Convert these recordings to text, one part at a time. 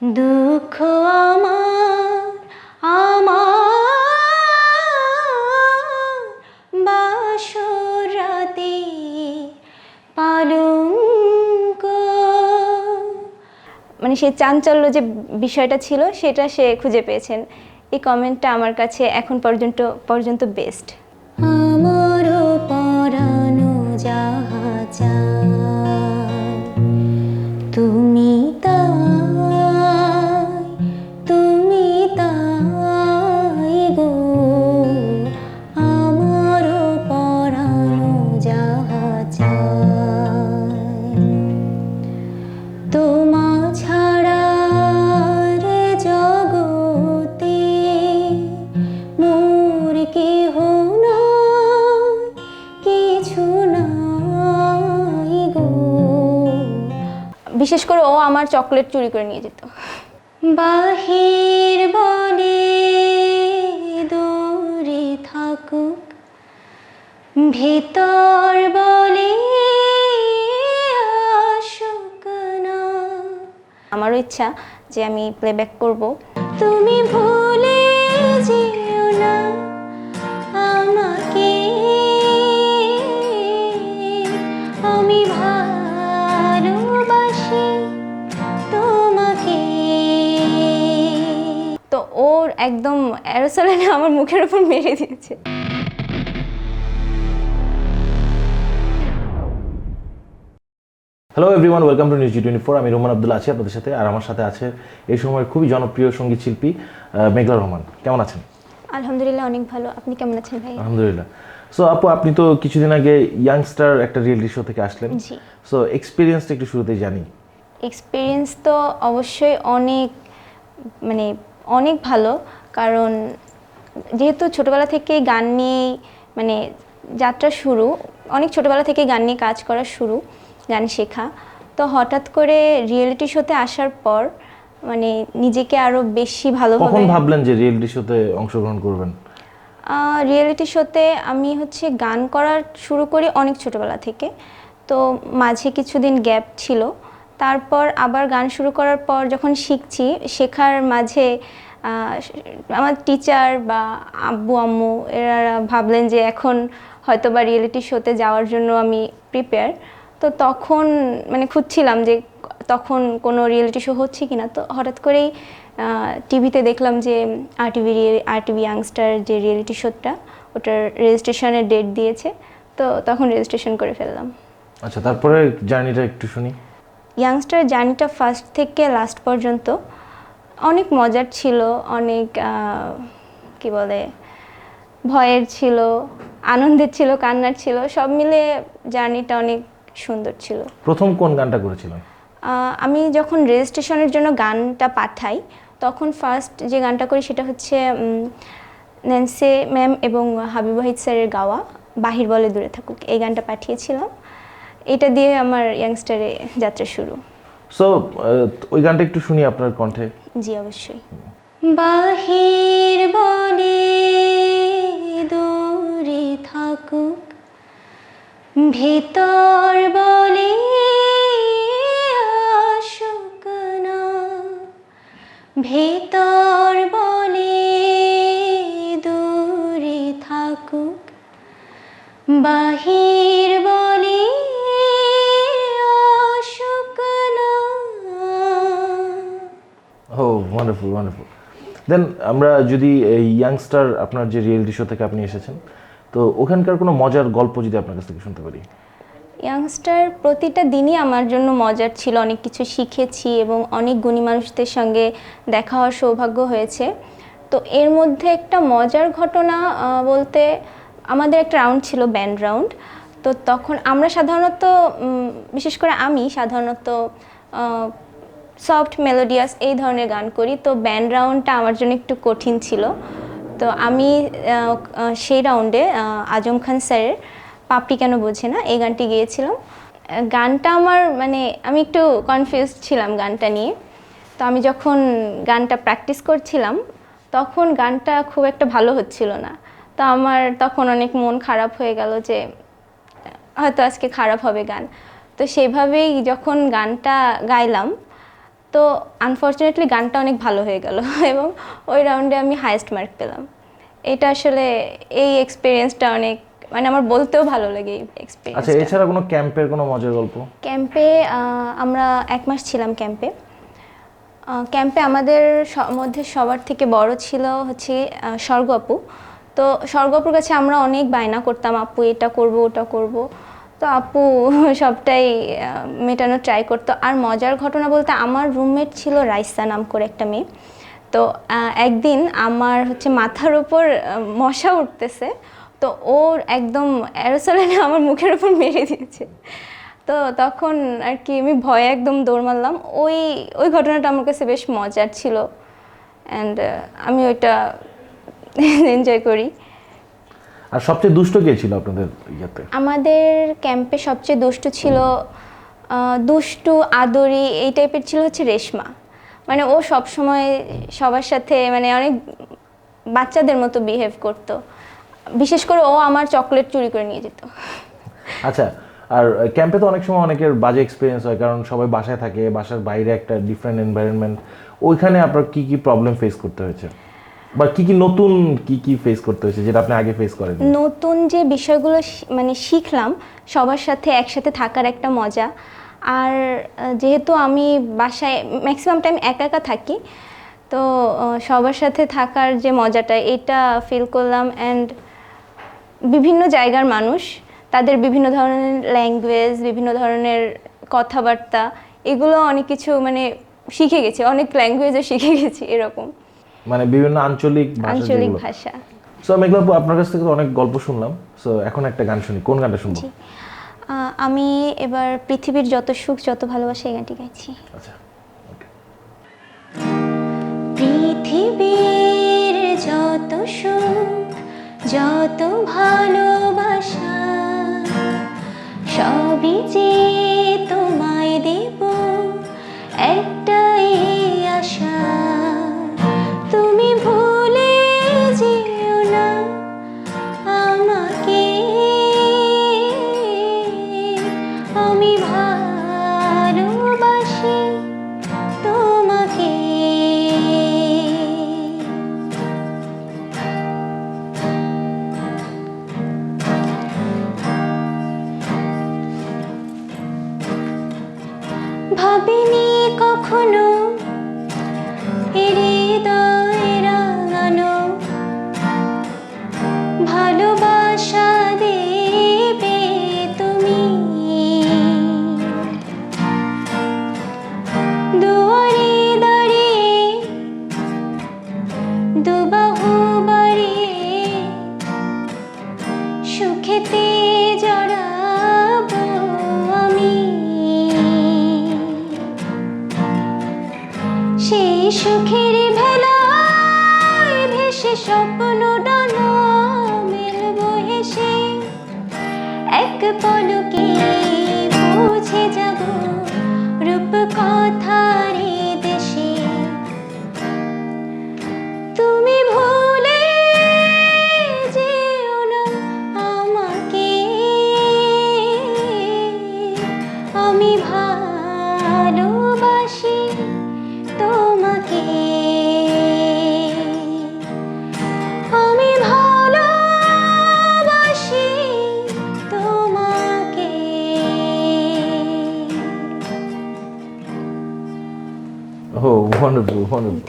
দুঃখ আমার আমার বাসর রাতে পালঙ্ক মানে সেই চাঞ্চল্য যে বিষয়টা ছিল, সেটা সে খুঁজে পেয়েছেন। এই কমেন্টটা আমার কাছে এখন পর্যন্ত পর্যন্ত বেস্ট আমার চকলেট চুরি করে নিয়ে যেত। বাহির বনে দূরে থাকুক ভেতর বলে আসুক না। আমারও ইচ্ছা যে আমি প্লেব্যাক করব। তুমি ভুলে তো ওর একদম অ্যারোসলেনে আমার মুখের উপর মেরে দিয়েছে। Hello everyone welcome to news Zee twenty four Roman Roman Abdullah আছি আপনাদের সাথে আর আমার সাথে আছে এই সময়ের খুবই জনপ্রিয় সংগীত শিল্পী আহ, মেঘলা রহমান। কেমন আছেন? আলহামদুলিল্লাহ অনেক ভালো। আপনি কেমন আছেন ভাই? আলহামদুলিল্লাহ। সো আপু আপনি তো কিছুদিন আগে ইয়াংস্টার একটা রিয়েলিটি শো থেকে আসলেন। জি। সো এক্সপিরিয়েন্সটা একটু শুরুতেই জানি। এক্সপিরিয়েন্স তো অবশ্যই অনেক মানে অনেক ভালো। কারণ যেহেতু ছোটোবেলা থেকে গান নিয়েই মানে যাত্রা শুরু অনেক ছোটোবেলা থেকে গান নিয়ে কাজ করা শুরু গান শেখা। তো হঠাৎ করে রিয়েলিটি শোতে আসার পর মানে নিজেকে আরও বেশি কখন ভালোভাবে ভাবলেন যে রিয়েলিটি শোতে অংশগ্রহণ করবেন? রিয়েলিটি শোতে আমি হচ্ছে গান করা শুরু করি অনেক ছোটবেলা থেকে। তো মাঝে কিছুদিন গ্যাপ ছিল। তারপর আবার গান শুরু করার পর যখন শিখছি, শেখার মাঝে আমার টিচার বা আব্বু, আম্মু, এরা ভাবলেন যে এখন হয়তো বা রিয়েলিটি শোতে যাওয়ার জন্য আমি প্রিপেয়ার তো তখন মানে খুঁজছিলাম যে তখন কোনো রিয়েলিটি শো হচ্ছে কি না তো হঠাৎ করেই টিভিতে দেখলাম যে আর টিভি আর টিভি ইয়াংস্টার যে রিয়েলিটি শোটা ওটার রেজিস্ট্রেশনের ডেট দিয়েছে। তো তখন রেজিস্ট্রেশন করে ফেললাম। আচ্ছা তারপরে জার্নিটা একটু শুনি। ইয়াংস্টার জার্নিটা ফার্স্ট থেকে লাস্ট পর্যন্ত অনেক মজার ছিল অনেক কি বলে ভয়ের ছিল আনন্দের ছিল কান্নার ছিল সব মিলে জার্নিটা অনেক সুন্দর ছিল। প্রথম কোন গানটা করেছিলেন? আহ, আমি যখন রেজিস্ট্রেশনের জন্য গানটা পাঠাই তখন ফার্স্ট যে গানটা করি সেটা হচ্ছে ন্যান্সে ম্যাম এবং হাবিব ওয়াহিদ স্যারের গাওয়া বাহির বলে দূরে থাকুক এই গানটা পাঠিয়েছিলাম। এটা দিয়ে আমার ইয়াংস্টারে যাত্রা শুরু। সো ওই গানটা একটু শুনি আপনার কণ্ঠে। জি অবশ্যই। বাহির বনে দূরে থাকুক ভেতর দেন আমরা যদি এই ইয়াংস্টার আপনার যে রিয়েলিটি শো থেকে আপনি এসেছেন, তো ওখানকার কোনো মজার গল্প যদি আপনার কাছ থেকে শুনতে পারি? ইয়াংস্টার প্রতিটা দিনই আমার জন্য মজার ছিল, অনেক কিছু শিখেছি এবং অনেক গুণী মানুষদের সঙ্গে দেখা হওয়ার সৌভাগ্য হয়েছে। তো এর মধ্যে একটা মজার ঘটনা বলতে আমাদের একটা রাউন্ড ছিল ব্যান্ড রাউন্ড তো তখন আমরা সাধারণত বিশেষ করে আমি সাধারণত সফট মেলোডিয়াস এই ধরনের গান করি। তো ব্যান্ড রাউন্ডটা আমার জন্য একটু কঠিন ছিল। তো আমি সেই রাউন্ডে আজম খান স্যারের পাপড়ি কেন বোঝে না, এই গানটি গেয়েছিলাম। গানটা আমার মানে আমি একটু কনফিউজ ছিলাম গানটা নিয়ে। তো আমি যখন গানটা প্র্যাকটিস করছিলাম, তখন গানটা খুব একটা ভালো হচ্ছিল না। তো আমার তখন অনেক মন খারাপ হয়ে গেল যে, হয়তো আজকে খারাপ হবে গান। তো সেভাবেই যখন গানটা গাইলাম তো আনফর্চুনেটলি গানটা অনেক ভালো হয়ে গেল এবং ওই রাউন্ডে আমি হায়েস্ট মার্ক পেলাম। এটা আসলে এই এক্সপিরিয়েন্সটা অনেক মানে আমার বলতেও ভালো লাগে এই এক্সপিরিয়েন্স আচ্ছা এছাড়া কোনো ক্যাম্পের কোনো মজার গল্প? ক্যাম্পে আমরা এক মাস ছিলাম ক্যাম্পে ক্যাম্পে আমাদের মধ্যে সবার থেকে বড় ছিল হচ্ছে স্বর্গ আপু। তো স্বর্গ আপুর কাছে আমরা অনেক বায়না করতাম আপু এটা করব ওটা করব। তো আপু, সবটাই মেটানোর ট্রাই করতো। আর মজার ঘটনা বলতে আমার রুমমেট ছিল রাইসা নাম করে একটা মেয়ে। তো একদিন আমার হচ্ছে মাথার উপর মশা উঠতেছে। তো ওর একদম অ্যারোসলেনে আমার মুখের উপর মেরে দিয়েছে। তো তখন আর কি আমি ভয়ে একদম দৌড় মারলাম। ওই ওই ঘটনাটা আমার কাছে বেশ মজার ছিল। অ্যান্ড আমি ওইটা এনজয় করি। আর সবচেয়ে দুষ্ট কে ছিল আপনাদের ইয়াতে? আমাদের ক্যাম্পে সবচেয়ে দুষ্টু ছিল দুষ্টু আদরি এই টাইপের ছিল হচ্ছে রেশমা। মানে ও সব সময় সবার সাথে মানে অনেক বাচ্চাদের মতো বিহেভ করতো। বিশেষ করে ও আমার চকলেট চুরি করে নিয়ে যেত। আচ্ছা আর ক্যাম্পে তো অনেক সময় অনেকের বাজে এক্সপিরিয়েন্স হয় কারণ সবাই বাসায় থাকে বাসার বাইরে একটা ডিফারেন্ট এনভায়রনমেন্ট ওইখানে আপনার কি কি প্রবলেম ফেস করতে হয়েছে? বা কি কি নতুন কি কি ফেস করতে হয়েছে যেটা আপনি আগে ফেস করেন নতুন যে বিষয়গুলো মানে শিখলাম, সবার সাথে একসাথে থাকার একটা মজা। আর যেহেতু আমি বাসায় ম্যাক্সিমাম টাইম একা একা থাকি, তো সবার সাথে থাকার যে মজাটা, এটা ফিল করলাম অ্যান্ড বিভিন্ন জায়গার মানুষ, তাদের বিভিন্ন ধরনের ল্যাঙ্গুয়েজ বিভিন্ন ধরনের কথাবার্তা, এগুলো অনেক কিছু মানে শিখে গেছি, অনেক ল্যাঙ্গুয়েজও শিখে গেছি এরকম। মানে বিভিন্ন আঞ্চলিক আঞ্চলিক ভাষা। সো মেঘলা আপু, আপনার কাছ থেকে অনেক গল্প শুনলাম। সো এখন একটা গান শুনি। কোন গানটা শুনব? আমি এবার পৃথিবীর যত সুখ যত ভালোবাসা এই গানটি গাইছি। আচ্ছা পৃথিবীর যত সুখ যত ভালোবাসা ভাবিনি কখনো হৃদয় রাঙানো সেই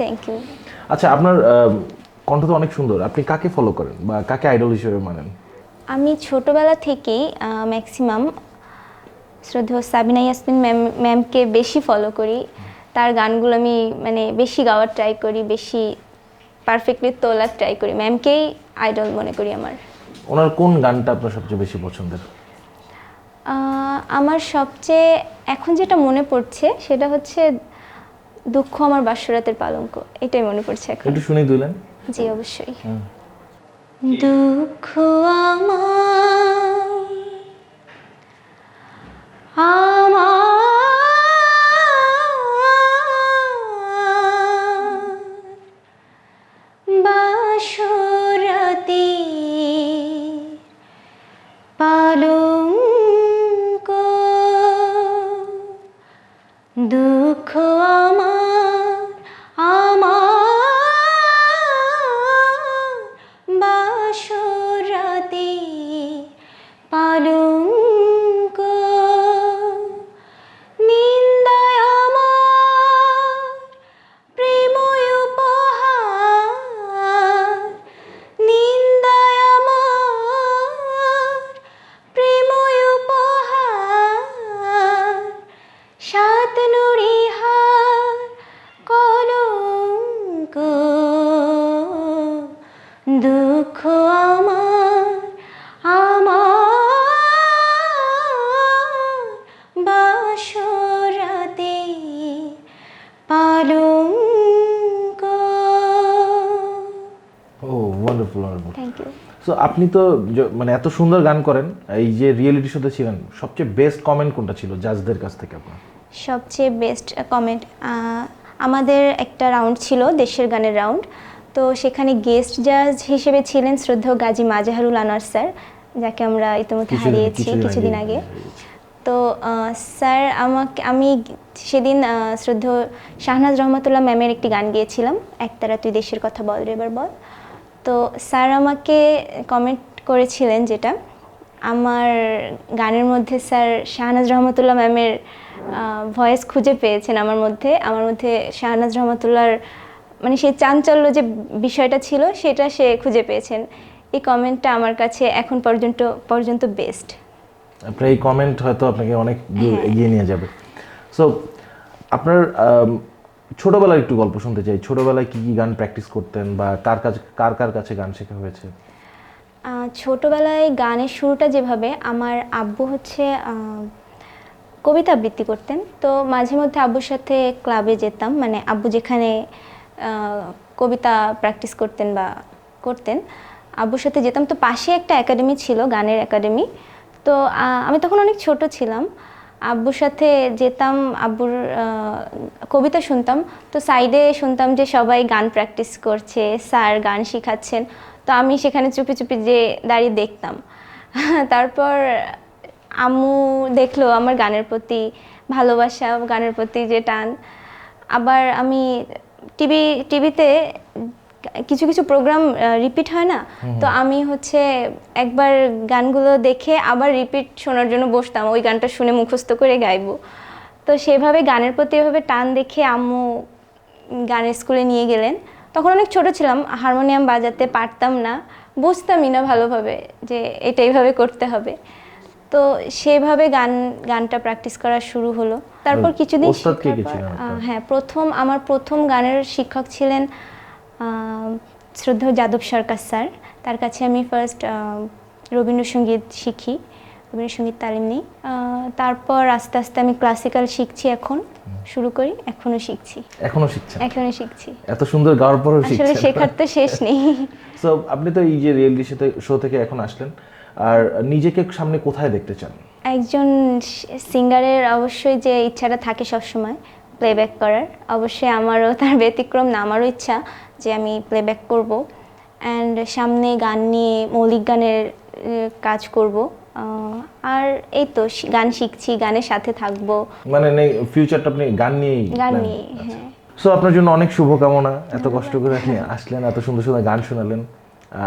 থ্যাংক ইউ আচ্ছা আপনার কণ্ঠ তো অনেক সুন্দর। আপনি কাকে ফলো করেন বা কাকে আইডল হিসেবে মানেন? আমি ছোটবেলা থেকেই ম্যাক্সিমাম শ্রদ্ধেয় সাবিনা ইয়াসমিন ম্যাম ম্যামকে বেশি ফলো করি। তার গানগুলো আমি মানে বেশি গাওয়ার ট্রাই করি বেশি পারফেক্টলি তোলার ট্রাই করি। ম্যামকেই আইডল মনে করি আমার। ওনার কোন গানটা আপনার সবচেয়ে বেশি পছন্দের? আমার সবচেয়ে এখন যেটা মনে পড়ছে সেটা হচ্ছে দুঃখ আমার বাসরাতের পালঙ্ক এটাই মনে পড়ছে এখন। একটু শুনে দিলেন জি অবশ্যই। দুঃখ আমার সো আপনি তো মানে এত সুন্দর গান করেন এই যে রিয়েলিটি শোতে ছিলেন সবচেয়ে বেস্ট কমেন্ট কোনটা ছিল জাজদের কাছ থেকে আপনার? সবচেয়ে বেস্ট কমেন্ট আমাদের একটা রাউন্ড ছিল দেশের গানের রাউন্ড তো সেখানে গেস্ট জাজ হিসেবে ছিলেন শ্রদ্ধেয় গাজী মাজাহারুল আনোয়ার স্যার যাকে আমরা ইতিমধ্যে হারিয়েছি কিছুদিন আগে। তো স্যার আমাকে আমি সেদিন শ্রদ্ধেয় শাহনাজ রহমতুল্লাহ ম্যামের একটি গান গিয়েছিলাম একতারা তুই দেশের কথা বল রে এবার বল। তো স্যার আমাকে কমেন্ট করেছিলেন যেটা। আমার গানের মধ্যে স্যার শাহনাজ রহমতুল্লাহ ম্যামের ভয়েস খুঁজে পেয়েছেন আমার মধ্যে। আমার মধ্যে শাহনাজ রহমতুল্লাহর মানে সেই চাঞ্চল্য যে বিষয়টা ছিল সেটা সে খুঁজে পেয়েছেন। এই কমেন্টটা আমার কাছে এখন পর্যন্ত পর্যন্ত বেস্ট আপনার এই কমেন্ট হয়তো আপনাকে অনেক হ্যাঁ। এগিয়ে নিয়ে যাবে। সো আপনার ছোটবেলার একটু গল্প শুনতে চাই। ছোটবেলায় কি কি গান প্র্যাকটিস করতেন বা কার কাছে, কার কার কাছে গান শেখা হয়েছে? ছোটবেলায় গানের শুরুটা যেভাবে, আমার আব্বু হচ্ছে কবিতা আবৃত্তি করতেন। তো মাঝে মধ্যে আব্বুর সাথে ক্লাবে যেতাম মানে আব্বু যেখানে কবিতা প্র্যাকটিস করতেন বা করতেন, আব্বুর সাথে যেতাম। তো পাশে একটা একাডেমি ছিল, গানের একাডেমি তো আমি তখন অনেক ছোট ছিলাম। আব্বুর সাথে যেতাম, আব্বুর কবিতা শুনতাম। তো সাইডে শুনতাম যে সবাই গান প্র্যাকটিস করছে, স্যার গান শেখাচ্ছেন। তো আমি সেখানে চুপি চুপি যে দাঁড়িয়ে দেখতাম। তারপর আম্মু দেখল আমার গানের প্রতি ভালোবাসা, গানের প্রতি যে টান। আবার আমি টিভি, টিভিতে কিছু কিছু প্রোগ্রাম রিপিট হয় না? তো আমি হচ্ছে একবার গানগুলো দেখে আবার রিপিট শোনার জন্য বসতাম। ওই গানটা শুনে মুখস্থ করে গাইবো। তো সেভাবে গানের প্রতি এভাবে টান দেখে আম্মু গানের স্কুলে নিয়ে গেলেন। তখন অনেক ছোট ছিলাম হারমোনিয়াম বাজাতে পারতাম না। বুঝতামই না ভালোভাবে যে এটা এইভাবে করতে হবে। তো সেভাবে গান গানটা প্র্যাকটিস করা শুরু হলো। তারপর কিছুদিন হ্যাঁ প্রথম আমার প্রথম গানের শিক্ষক ছিলেন শ্রদ্ধেয় যাদব সরকার স্যার তার কাছে আমি ফার্স্ট রবীন্দ্রসঙ্গীত শিখি রবীন্দ্রসঙ্গীত তালিম নিই। তারপর আস্তে আস্তে আমি ক্লাসিক্যাল শিখছি এখন শুরু করি এখনও শিখছি। এখনও শিখছেন? এখনও শিখছি। এত সুন্দর গাওয়ার পরেও আসলে শেখার তো শেষ নেই। সো আপনি তো এই যে রিয়েলিটি শো থেকে এখন আসলেন আর নিজেকে সামনে কোথায় দেখতে চান? একজন সিঙ্গারের অবশ্যই যে ইচ্ছাটা থাকে সবসময় প্লেব্যাক করার। অবশ্যই আমারও তার ব্যতিক্রম না আমারও ইচ্ছা। যে আমি প্লেব্যাক করব অ্যান্ড সামনে গান নিয়ে মৌলিক গানের কাজ করব। আর এই তো গান শিখছি গানের সাথে থাকব। মানে ফিউচারটা আপনি গান নিয়েই গান নিয়ে হ্যাঁ। সো আপনার জন্য অনেক শুভকামনা এত কষ্ট করে আপনি আসলেন এত সুন্দর সুন্দর গান শোনালেন।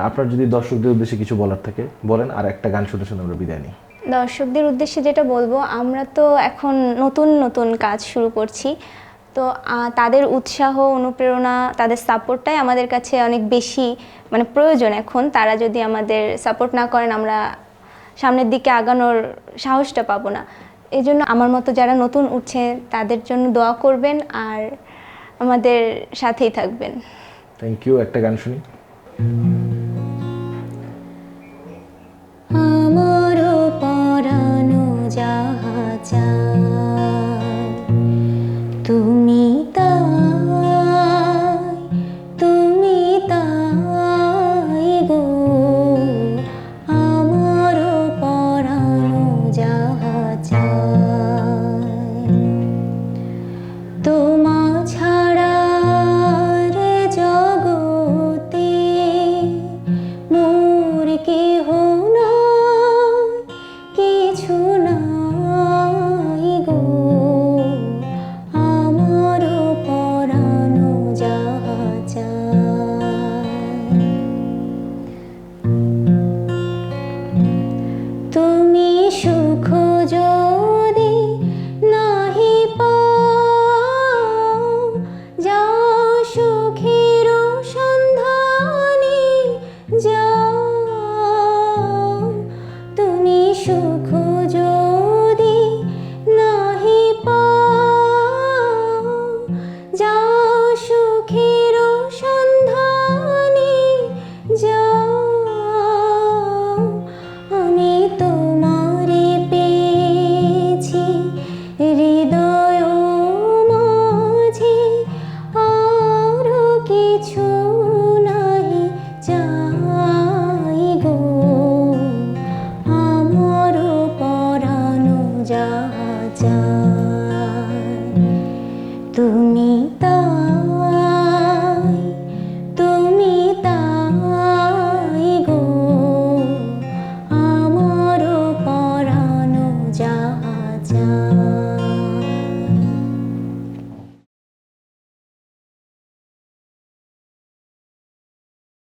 আপনার যদি দর্শকদের উদ্দেশ্যে কিছু বলার থাকে বলেন আর একটা গান শুনে শুনে আমরা বিদায় নিই। দর্শকদের উদ্দেশ্যে যেটা বলব আমরা তো এখন নতুন নতুন কাজ শুরু করছি। তো তাদের উৎসাহ, অনুপ্রেরণা, তাদের সাপোর্টটাই আমাদের কাছে অনেক বেশি মানে প্রয়োজন এখন। তারা যদি আমাদের সাপোর্ট না করেন, আমরা সামনের দিকে আগানোর সাহসটা পাবো না। এই জন্য আমার মতো যারা নতুন উঠছে, তাদের জন্য দোয়া করবেন আর আমাদের সাথেই থাকবেন। থ্যাংক ইউ একটা গান শুনি।